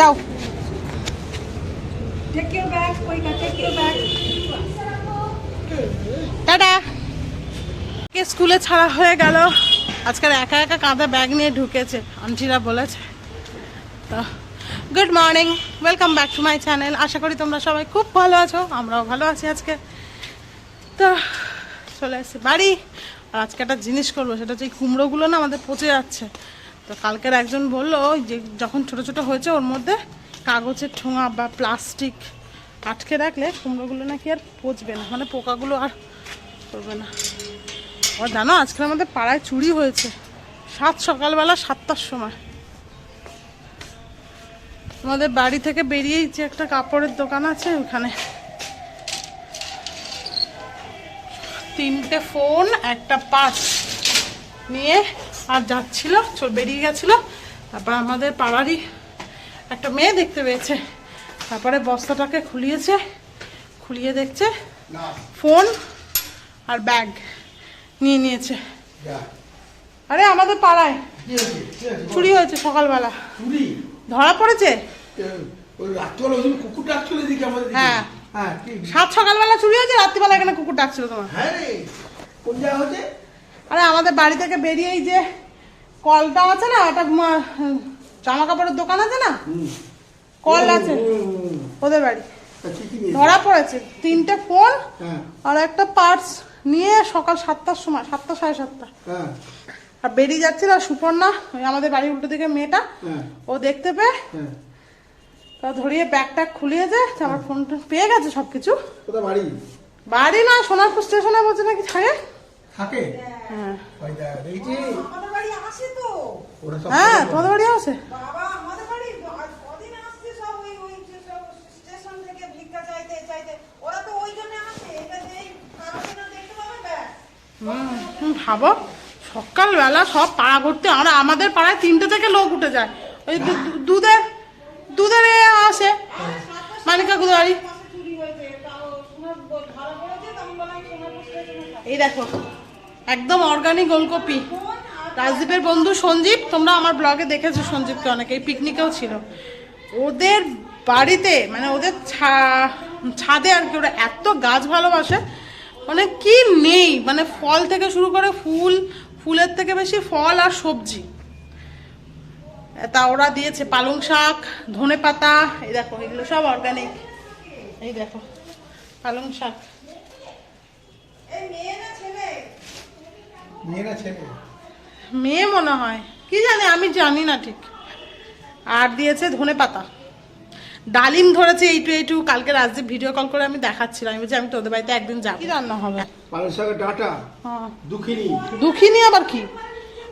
যাও. টাটা। কে স্কুলে ছাড়া হয়ে গেল? আজকাল একা একা কাঁধে ব্যাগ নিয়ে ঢুকেছে আন্টিরা বলেছে। তো good morning welcome back to my channel আশা করি তোমরা সবাই খুব ভালো আছো আমরাও ভালো আছি আজকে। তো চলে এসেছি বাড়ি। আর আজকে একটা জিনিস করব সেটা হচ্ছে এই কুমড়োগুলো না আমাদের পচে যাচ্ছে। তো কালকের একজন বলল যে যখন ছোট ছোট হয়েছে ওর মধ্যে কাগজের ঠোঙা বা প্লাস্টিক আটকে রাখলে কুমড়োগুলো নাকি আর পচবে না মানে পোকাগুলো আর করবে না। আর জানো আজকে আমাদের পাড়ায় চুরি হয়েছে, সাত সকালবেলা সাতটার সময়। আমাদের বাড়ি থেকে বেরিয়েই যে একটা কাপড়ের দোকান আছে ওখানে। তিনটে ফোন, একটা পার্স নিয়ে আর যাচ্ছিল চল বেরিয়ে গেছিল। তারপর আমাদের পাড়ারই একটা মেয়ে দেখতে পেয়েছে। তারপরে বস্তাটাকে খুলিয়েছে খুলিয়ে দেখছে ফোন আর ব্যাগ নিয়ে নিয়েছে। আরে আমাদের পাড়ায় চুরি হয়েছে সকালবেলা। ধরা পড়েছে? হ্যাঁ। হ্যাঁ সাত সকালবেলা চুরি হয়েছে রাত্রিবেলা এখানে কুকুর ডাকছিল তোমার। হ্যাঁ আরে আমাদের বাড়ি থেকে বেরিয়েই যে কলটা আছে না একটা জামা কাপড়ের দোকান আছে না? কল আছে। ওদের বাড়ি। ধরা পড়েছে। তিনটে ফোন হ্যাঁ। আর একটা পার্স নিয়ে সকাল সাতটার সময় সাতটা সাড়ে সাতটা। হ্যাঁ। আর বেরিয়ে যাচ্ছিল আর সুপর্ণা ওই আমাদের বাড়ির উল্টো দিকে মেয়েটা। হ্যাঁ। ও দেখতে পেয়ে তা ধরিয়ে ব্যাগ ট্যাগ খুলিয়েছে আমার ফোন পেয়ে গেছে সব কিছু বাড়ি? বাড়ি না সোনারপুর স্টেশনে বলছে নাকি থাকে। থাকে? হ্যাঁ ওই দেখ, দেখেছি আমাদের বাড়ি আসে তো ওরা সব হ্যাঁ। তোমাদের বাড়ি আছে? ভাবো সকালবেলা সব পাড়া ভর্তি আর আমাদের পাড়ায় তিনটে থেকে লোক উঠে যায়। ওই দু- দু- দুধের দুধের এ আসে। মানিকা যাও। এই দেখো একদম অর্গানিক আর রাজদীপের বন্ধু সঞ্জীব তোমরা আমার ব্লগে দেখেছ সঞ্জীবকে অনেকে এই পিকনিকেও ছিল। ওদের বাড়িতে মানে ওদের ছা- ছাদে আর কি ওরা এত গাছ ভালোবাসে মানে কি নেই মানে ফল থেকে শুরু করে ফুল ফুলের থেকে বেশি ফল আর সবজি। তা ওরা দিয়েছে পালং শাক ধনে পাতা এই দেখো এগুলো সব অর্গানিক এই দেখো পালং শাক। এই মেয়ে না ছেলে। মেয়েরা ছেলে। মেয়ে মনে হয়। কি জানি আমি জানি না ঠিক। আর দিয়েছে ধনে পাতা। ডালিম ধরেছে এইটু এইটু কালকে রাজদীপ ভিডিও কল করে আমি দেখাচ্ছিলাম। আমি বলছি আমি তোদের বাড়িতে একদিন যাব। কি রান্না হবে? পালং শাকের ডাটা হ্যাঁ। দুঃখিনী। দুঃখিনী আবার কি?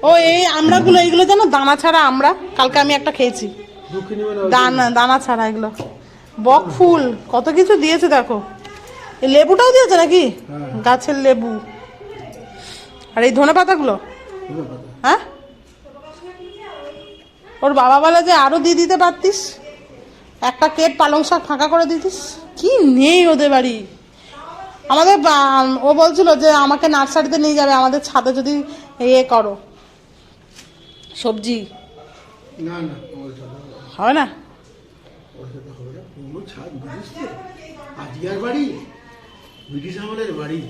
ও এই আমড়াগুলো এইগুলো জানো দানা ছাড়া আমরা কালকে আমি একটা খেয়েছি। দুঃখিনী মানে দানা দানা ছাড়া এগুলো। বক ফুল কত কিছু দিয়েছে দেখো। এই লেবুটাও দিয়েছে নাকি? হ্যাঁ। গাছের লেবু। আর এই ধনে পাতাগুলো? ধনে পাতা। হ্যাঁ? ওর বাবা বলে যে আরও দিয়ে দিতে পারতিস। একটা কেট পালং শাক ফাঁকা করে দিতিস। কি নেই ওদের বাড়ি? আমাদের ও বলছিল যে আমাকে নার্সারিতে নিয়ে যাবে আমাদের ছাদে যদি ইয়ে করো। সবজি। হবে না। বাড়ি ব্রিটিশ আমলের বাড়ি।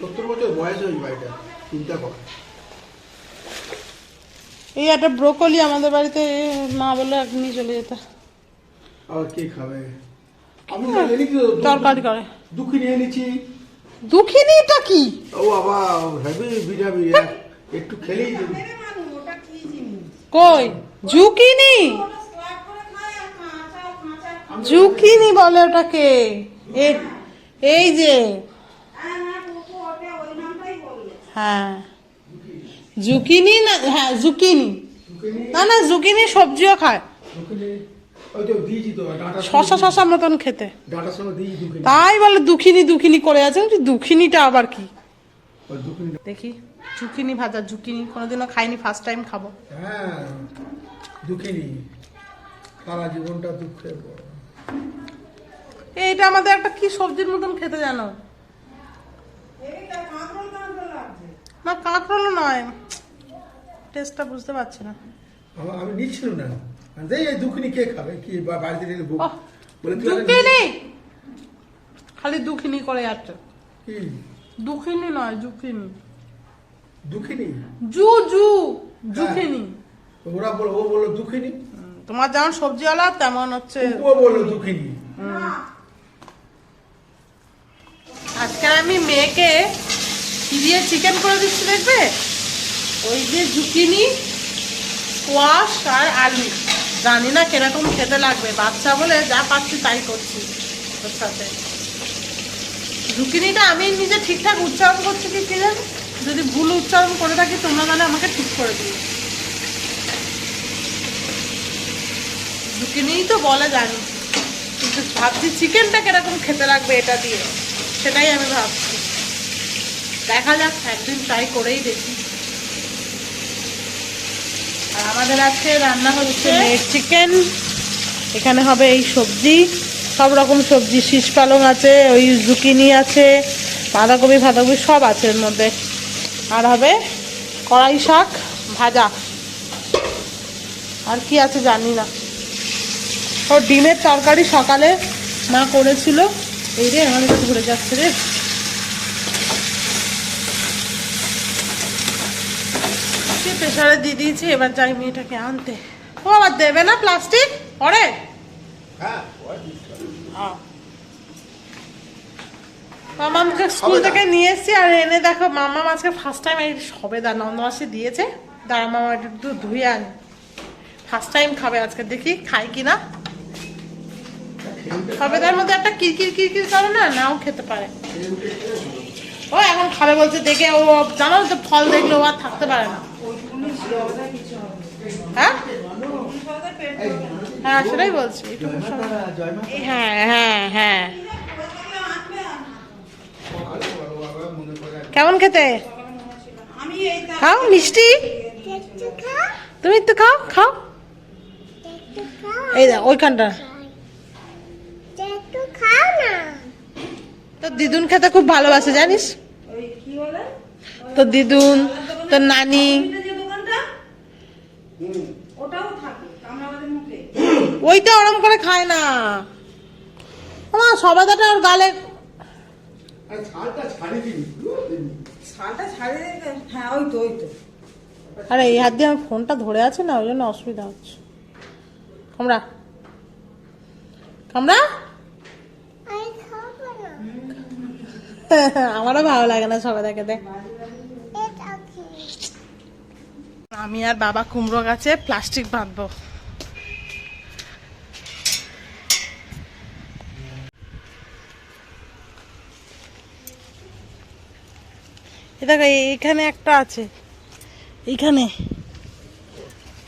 সত্তর বছর বয়স ওই বাড়িটা চিন্তা কর। এই একটা ব্রোকলি আমাদের বাড়িতে মা বলল এক চলে যেতে। আবার কে খাবে? আমি তরকারি করে। দুঃখিনী এনেছি। দুঃখিনীটা কি? ও বাবা হেভি বিরাবি একটু খেলি দিবি। মেরে মানু ওটা কি জিনিস কই জুকিনি আর জুকিনি বলে ওটাকে এই যে হ্যাঁ হ্যাঁ পুপু ওটা ওই নামটাই বলল হ্যাঁ জুকিনি না হ্যাঁ জুকিনি। না না জুকিনি সবজিও খায়। দুঃখিনী ওই তো দিয়েছি তো ডাটা শশা শশা মতন খেতে। তাই বলে দুখিনি দুখিনি করে আছে দুখিনিটা আবার কি? দেখি জুকিনি ভাজা জুকিনি কোনোদিনও খাইনি ফার্স্ট টাইম খাব। হ্যাঁ দুঃখিনী সারা জীবনটা দুঃখের এইটা আমাদের একটা কি সবজির মতন খেতে জানো? না কাঁকরোল নয়। টেস্টটা বুঝতে পারছি না। আমা- নিচ্ছিলাম না। এই এই দুঃখিনী কে খাবে? কি বাড়িতে এনে বুক বলে দুঃখিনী! খালি দুঃখিনী করে যাচ্ছে। কি? দুঃখিনী নয় দুঃখিনী দুঃখিনী? জু জু দুঃখিনী ওরা বলো ও বলল দুঃখিনী। তোমার যেমন সবজিওয়ালা তেমন হচ্ছে ও বলল দুঃখিনী। আজকে আমি মেয়েকে দিয়ে চিকেন করে দিচ্ছি দেখবে? ওই যে জুকিনি স্কোয়াশ আর আলু। জানি না কীরকম খেতে লাগবে, বাচ্চা বলে যা পাচ্ছি তাই করছি ওর সাথে। জুকিনিটা আমি নিজে ঠিকঠাক উচ্চারণ করছি কি কে যদি ভুল উচ্চারণ করে থাকি, তোমরা মানে আমাকে ঠিক করে দিও। জুকিনিই তো বলে জানি। কিন্তু ভাবছি চিকেনটা কীরকম খেতে লাগবে এটা দিয়ে। সেটাই আমি ভাবছি। দেখা যাক, একদিন ট্রাই করেই দেখি। আমাদের আজকে রান্না হচ্ছে চিকেন এখানে হবে এই সবজি। সব রকম সবজি শীষ পালং আছে ওই জুকিনি আছে বাঁধাকপি ফাঁধাকপি সব আছে এর মধ্যে। আর হবে কড়াই শাক ভাজা। আর কি আছে জানি না। ও ডিমের তরকারি সকালে মা করেছিল। এই রে আমার ঘুরে যাচ্ছে রে। প্রেশারে দিয়ে দিয়েছি এবার যাই মেয়েটাকে আনতে। ও আবার দেবে না প্লাস্টিক পরে? হ্যাঁ মামামকে স্কুল থেকে নিয়ে এসেছি আর এনে দেখো মামা আজকে ফার্স্ট টাইম এই সবেদা নন্দবাসী দিয়েছে। দাঁড়া মামা একটু ধুয়ে আনি। ফার্স্ট টাইম খাবে আজকে দেখি খাই কি না সবেদার মধ্যে একটা কিরকির কিরকির করে না নাও খেতে পারে। ও এখন খাবে বলছে দেখে ও জানো তো ফল দেখলে ও আর থাকতে পারে না। হ্যাঁ? হ্যাঁ সেটাই বলছি। হ্যাঁ হ্যাঁ হ্যাঁ। কেমন খেতে? তা- খাও, মিষ্টি? তুমি একটু খাও খাও। এই দেখ, ওইখানটা। তোর দিদুন খেতে খুব ভালোবাসে, জানিস? তোর দিদুন, তোর নানি ওইটা যে দোকানটা ওটাও থাকে কামরাবাদের মুখে ওইটা ওরম করে খায় না। আমার সবাদাটা ওর গালে। আর হ্যাঁ ওই তো ওই তো। আরে এই হাত দিয়ে আমার ফোনটা ধরে আছে না ওই জন্য অসুবিধা হচ্ছে। কামড়া। কামড়া। আমারও ভালো লাগে না সবাই দেখে দেখ আমি আর বাবা কুমড়ো গাছে প্লাস্টিক বাঁধবো। দেখো এইখানে একটা আছে। এইখানে।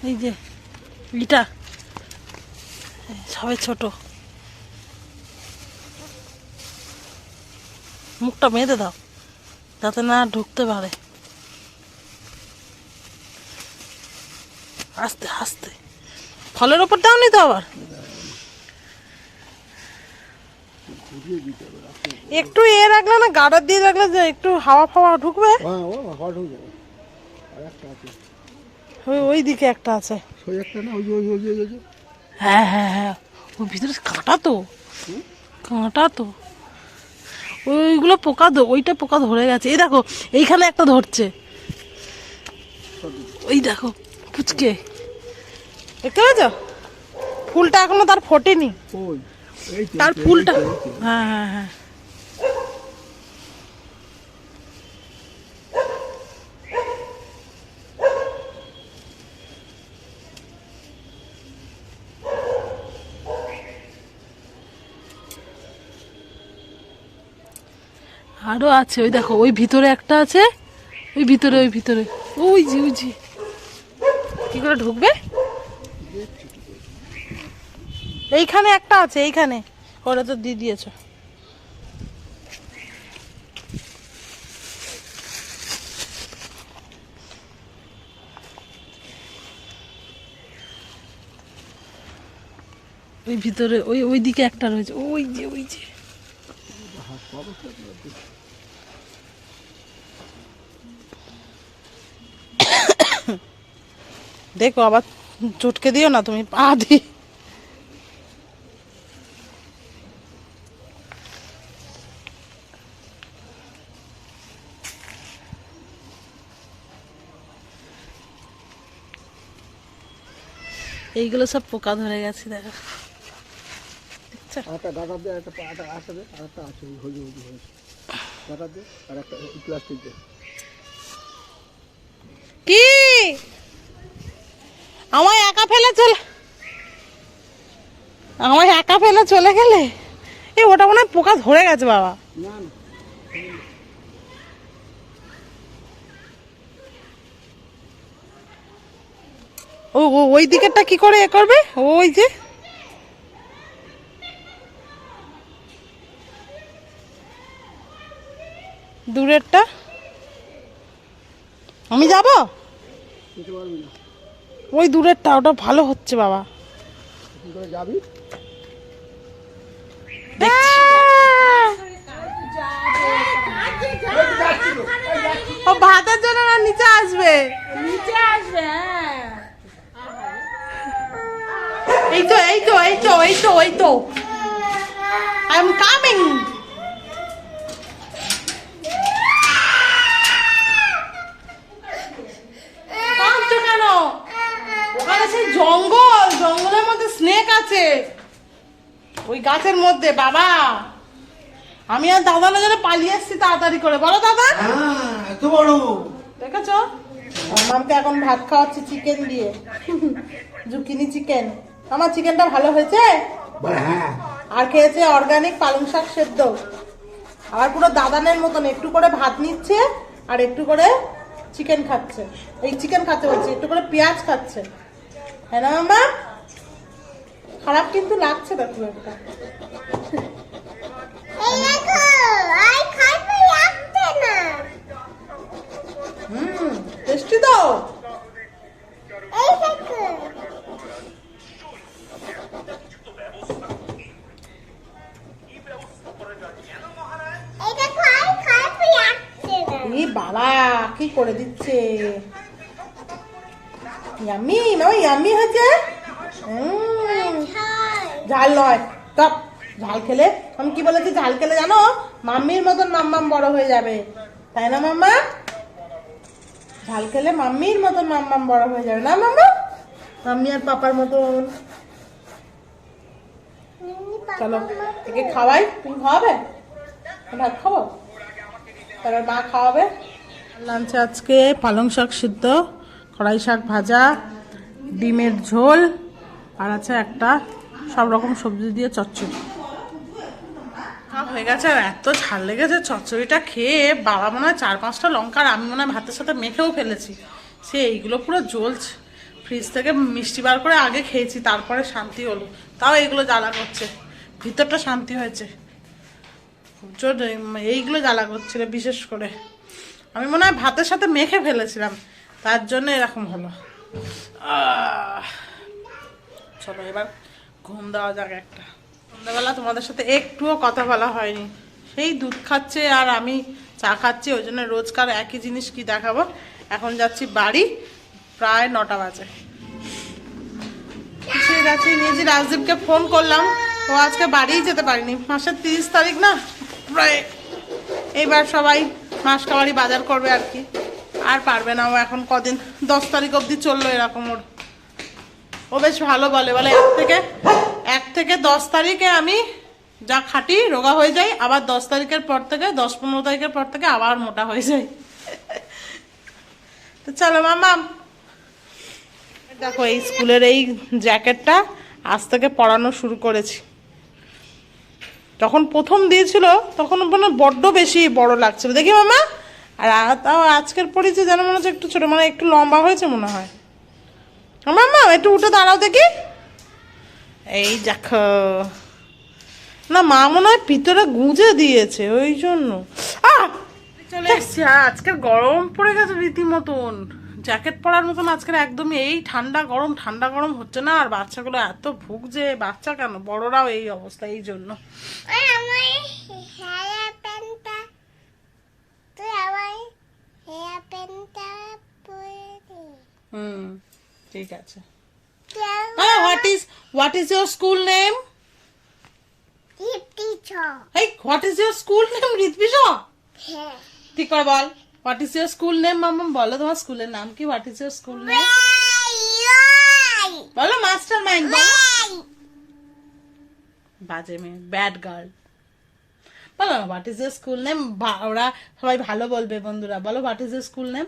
এই যে, ইটা। সবাই ছোট। মুখটা বেঁধে দাও, যাতে না ঢুকতে পারে। আস্তে আস্তে। ফলের ওপর দাও নি তো আবার। একটু এ রাখলে না গার্ডার দিয়ে রাখলে যে একটু হাওয়া ফাওয়া ঢুকবে। হ্যাঁ ও আর একটা আছে। ওই ওই দিকে একটা আছে। ওই একটা না ওই ওই ওই ওই হ্যাঁ হ্যাঁ হ্যাঁ। ওর ভিতরে কাঁটা তো। কাঁটা তো। ওইগুলো পোকা ওইটা পোকা ধরে গেছে। এই দেখো এইখানে একটা ধরছে। ওই দেখো পুচকে। দেখতে পেয়েছ? ফুলটা এখনও তার ফোটেনি। ওই তার ফুলটা। হ্যাঁ হ্যাঁ হ্যাঁ। আরও আছে, ওই দেখো, ওই ভিতরে একটা আছে, ওই ভিতরে ওই ভিতরে। ওই জি ওই জি কি করে ঢুকবে? এইখানে একটা আছে, এইখানে। ওরা তো দিয়ে দিয়েছ। ওই ভিতরে, ওই ওই দিকে একটা রয়েছে। ওই যে ওই যে। দেখো আবার চটকে দিও না তুমি পা দি এইগুলো সব পোকা ধরে গেছে দেখো? একটা ডাটা দিয়ে একটা একটা আসা দে আর একটা আছে হলুদ হলুদ হয়েছে ডাটা দে আর একটা প্লাস্টিক কি? আমায় একা ফেলে চলে আমায় একা ফেলে চলে গেলে? এই ওটা মনে হয় পোকা ধরে গেছে, বাবা। ও ও, ওই দিকেরটা কি করে এ করবে? ওই যে। দূরেরটা। আমি যাব? ওই দূরেরটা ওটা ভালো হচ্ছে বাবা। যাবি ও ভাতের জন্য না নিচে আসবে। নিচে আসবে হ্যাঁ। এই তো এই তো এই তো এই তো এই তো। আই এম কামিং কাঁদছো কেন ওখানে সেই জঙ্গল জঙ্গলের মধ্যে স্নেক আছে। ওই গাছের মধ্যে বাবা। আমি আর দাদা না যেন পালিয়ে এসছি তাড়াতাড়ি করে। বলো দাদা। হ্যাঁ এত বড়। দেখেছ? মামকে এখন ভাত খাওয়াচ্ছি চিকেন দিয়ে। জুকিনি চিকেন আমার চিকেনটা ভালো হয়েছে? হ্যাঁ। আর খেয়েছে অর্গানিক পালং শাক সেদ্ধ। আবার পুরো দাদানের মতন একটু করে ভাত নিচ্ছে আর একটু করে চিকেন খাচ্ছে। এই চিকেন খাচ্ছে বলছি একটু করে পেঁয়াজ খাচ্ছে। হ্যাঁ না মামা খারাপ কিন্তু লাগছে না খুব একটা। হুম টেস্টি তো। বাবা কি করে দিচ্ছে? ইয়ামি মামা ইয়ামি হয়েছে। ঝাল নয়। টপ ঝাল খেলে, আমি কি বলেছি, ঝাল খেলে জানো? মাম্মির মতন মাম্মাম বড় হয়ে যাবে। তাই না, মাম্মা? ঝাল খেলে মাম্মির মতন মাম্মাম বড় হয়ে যাবে। না, মাম্মা? মাম্মি আর পাপার মতন। চলো, একে খাওয়াই। তুমি খাওয়াবে? ভাত খাব? তারপর মা খাওয়াবে। লাঞ্চে আজকে পালং শাক সিদ্ধ। কড়াই শাক ভাজা, ডিমের ঝোল, আর আছে একটা সব রকম সবজি দিয়ে চচ্চড়ি। হয়ে গেছে, আর এত ঝাল লেগেছে, চচ্চড়িটা খেয়ে বাবা মনে হয় চার পাঁচটা লঙ্কা আর আমি মনে হয় ভাতের সাথে মেখেও ফেলেছি। সে এইগুলো পুরো জ্বলছে। ফ্রিজ থেকে মিষ্টি বার করে আগে খেয়েছি, তারপরে শান্তি হলো। তাও এইগুলো জ্বালা করছে। ভিতরটা শান্তি হয়েছে। এইগুলো জ্বালা করছিল বিশেষ করে। আমি মনে হয় ভাতের সাথে মেখে ফেলেছিলাম। তার জন্য এরকম হলো। চলো এবার ঘুম দেওয়া যাক একটা। সন্ধ্যাবেলা তোমাদের সাথে একটুও কথা বলা হয়নি। সেই দুধ খাচ্ছে আর আমি চা খাচ্ছি, ওই জন্য রোজকার একই জিনিস কি দেখাবো? এখন যাচ্ছি বাড়ি, প্রায় নটা বাজে। ঠিক আছে রাজদীপকে ফোন করলাম। ও আজকে বাড়িই যেতে পারিনি। মাসের তিরিশ তারিখ না? প্রায়। এইবার সবাই মাস কাবাড়ি বাজার করবে আর কি। আর পারবে না ও এখন কদিন, দশ তারিখ অবধি চলল এরকম ওর। ও বেশ ভালো বলে বলে এক থেকে এক থেকে দশ তারিখে আমি যা খাটি রোগা হয়ে যাই, আবার দশ তারিখের পর থেকে, দশ পনেরো তারিখের পর থেকে আবার মোটা হয়ে যাই। তো চলো মামাম দেখো, এই স্কুলের এই জ্যাকেটটা আজ থেকে পরানো শুরু করেছি। যখন প্রথম দিয়েছিল, তখন মানে বড্ড বেশি বড় লাগছিল। দেখি মামা। আর তাও আজকের পরেছি যেন মনে হচ্ছে একটু ছোট মানে একটু লম্বা হয়েছে মনে হয়। মামা একটু উঠে দাঁড়াও দেখি। এই দেখো। না মা মনে হয় ভিতরে গুঁজে দিয়েছে ওই জন্য। আহ! চলে এসছি আজকের গরম পড়ে গেছে রীতিমতন। জ্যাকেট পরার মতন আজকের একদমই এই ঠান্ডা গরম ঠান্ডা গরম হচ্ছে না আর বাচ্চাগুলো এত ভুগছে বাচ্চা কেন? বড়রাও এই অবস্থা এই জন্য ওই আমার হেয়ার প্যান্টটা তুই আমার হেয়ার প্যান্টটা পরে দে হুম ঠিক আছে. হ্যাঁ what is what is your school name. এই what is your school name Ritabisha হ্যাঁ ঠিক করে বল। What is your school name মাম্মা বলো তোমার স্কুলের নাম কি? What is your school name বলো মাস্টার মাইন্ড বলো বাজে মেয়ে ব্যাড গার্ল বলো what is your school name ওরা সবাই ভালো বলবে বন্ধুরা। বলো what is your school name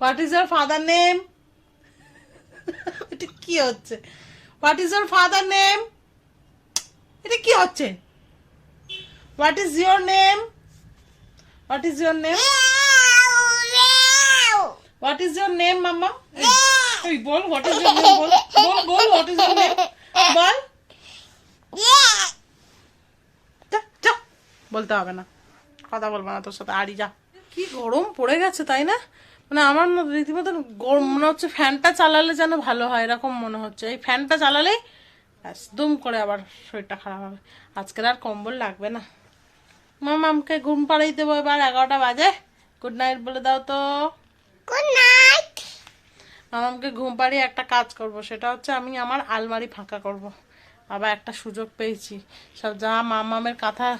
what is your father name এটা কি হচ্ছে? What is your father name এটা কি হচ্ছে? What is your name what is your name what is your name মাম্মা এই বল হোয়াট ইজ ইয়োর নেম বল বল বল হোয়াট ইজ ইয়োর নেম বল। যা। বলতে হবে না। কথা বলব না তোর সাথে। আড়ি যা। কি গরম পড়ে গেছে তাই না? মানে আমার রীতিমতো গরম মনে হচ্ছে ফ্যানটা চালালে যেন ভালো হয় এরকম মনে হচ্ছে। এই ফ্যানটা চালালেই ব্যাস দুম করে আবার শরীরটা খারাপ হবে। আজকের আর কম্বল লাগবে না। মাম আমাকে ঘুম পাড়াই দেবো এবার এগারোটা বাজে। গুড নাইট বলে দাও তো। Good night. আমাকে ঘুম পাড়িয়ে একটা কাজ করব সেটা হচ্ছে আমি আমার আলমারি ফাঁকা করব। আবার একটা সুযোগ পেয়েছি। সব যা মামামের কাঁথা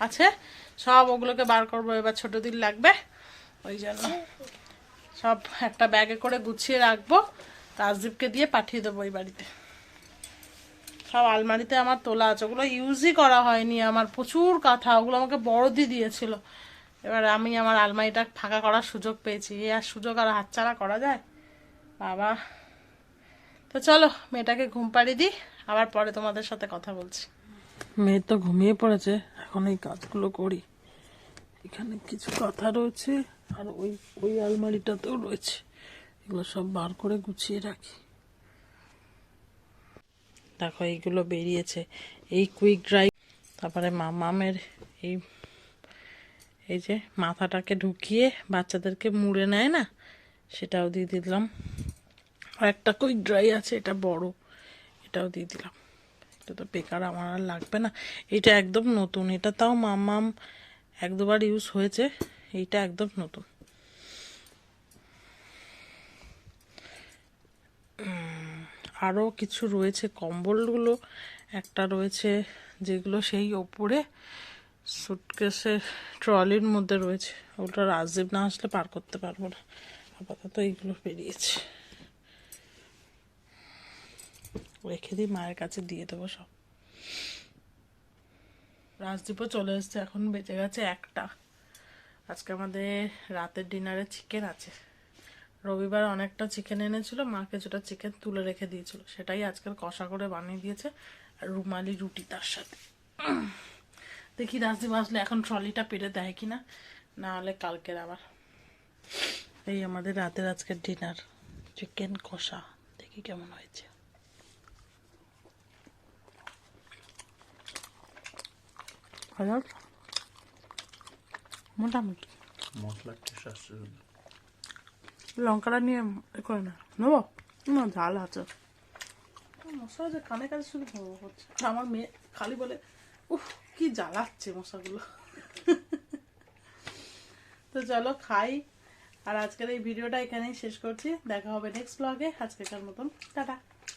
আছে, সব ওগুলোকে বার করব, এবার ছোট দিন লাগবে। ওই জন্য সব একটা ব্যাগে করে গুছিয়ে রাখব, রাজদীপকে দিয়ে পাঠিয়ে দেবো ওই বাড়িতে। সব আলমারিতে আমার তোলা আছে, ওগুলো ইউজই করা হয়নি আমার, প্রচুর কাঁথা, ওগুলো আমাকে বড়দি দিয়েছিল। এবার আমি আমার আলমারিটা ফাঁকা করার সুযোগ পেয়েছি, এ আর সুযোগ আর হাতছাড়া করা যায়? বাবা। তো চলো, মেয়েটাকে ঘুম পাড়িয়ে দিই। আবার পরে তোমাদের সাথে কথা বলছি। মেয়ে তো ঘুমিয়ে পড়েছে, এখন এই কাজগুলো করি। এখানে কিছু কথা রয়েছে, আর ওই ওই আলমারিটাতেও রয়েছে। এগুলো সব বার করে গুছিয়ে রাখি। দেখো, এইগুলো বেরিয়েছে। এই কুইক ড্রাই তারপরে মামামের এই এই যে মাথাটাকে ঢুকিয়ে বাচ্চাদেরকে মুড়ে নেয় না, সেটাও দিয়ে দিলাম। আর একটা কুইক ড্রাই আছে, এটা বড়। এটাও দিয়ে দিলাম। এটা তো বেকার, আমার আর লাগবে না। এটা একদম নতুন, এটা তাও মামাম এক দুবার ইউজ হয়েছে, এইটা একদম নতুন। আরও কিছু রয়েছে, কম্বলগুলো একটা রয়েছে, যেগুলো সেই ওপরে সুটকেসের ট্রলির মধ্যে রয়েছে। ওটা রাজদীপ না আসলে পার করতে পারব না। আপাতত এইগুলো বেরিয়েছে। রেখে দিই মায়ের কাছে দিয়ে দেবো সব। রাজদীপও চলে এসছে, এখন বেঁচে গেছে একটা। আজকে আমাদের রাতের ডিনারে চিকেন আছে। রবিবার অনেকটা চিকেন এনেছিল, মা কিছুটা চিকেন তুলে রেখে দিয়েছিল। সেটাই আজকাল কষা করে বানিয়ে দিয়েছে আর রুমালি রুটি তার সাথে। দেখি রাজদীপ আসলে এখন ট্রলিটা পেরে দেয় কিনা, না হলে কালকের আবার। এই আমাদের রাতের আজকের ডিনার চিকেন কষা। দেখি কেমন হয়েছে। আছে? মোটামুটি মশলার টেস্ট আসছে। লঙ্কাটা নিয়ে এ করে না নেব না ঝাল আছে মশলা যে কানে কানে শুধু আর আমার মেয়ে খালি বলে উফ কি জ্বালাচ্ছে মশাগুলো তো চলো খাই আর আজকের এই ভিডিওটা এখানেই শেষ করছি দেখা হবে নেক্সট ব্লগে আজকেকার মতন টাটা